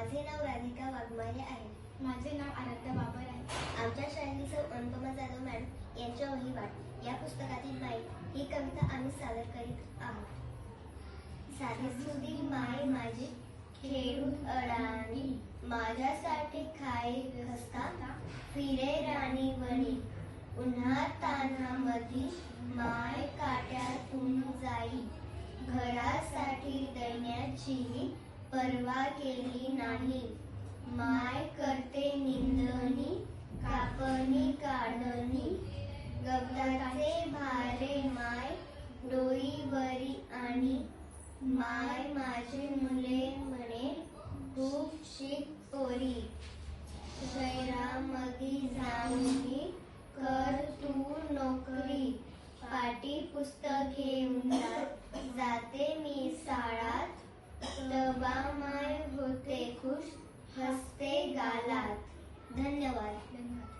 माझे नाव राधिका वाघमारे आहे. माझे नाव आराध्या बाबर आहे. आमच्या शाळेतील सौ अनुपमा जाधव मॅडम यांच्या वहिवाट या पुस्तकातील माई ही कविता आम्ही सादर करीत आहोत. साधी सुधी माय माझी खेळून अडाणी. माझ्यासाठी खाई रस्ता फिरे राणी वणी उन्हा तान्हामधी माय काट्यातून जाई. घरासाठी दैन्याची पर्वा केली नाही. माय करते निंदणी कापणी काढणी. गवताचे भारे माय डोईवरी आणि माय माझे मुले म्हणे खूप शिक पोरी. शहरामध्ये जाऊनी कर तू नोकरी. पाठी पुस्तक घेऊन जा- हसते गालात. धन्यवाद.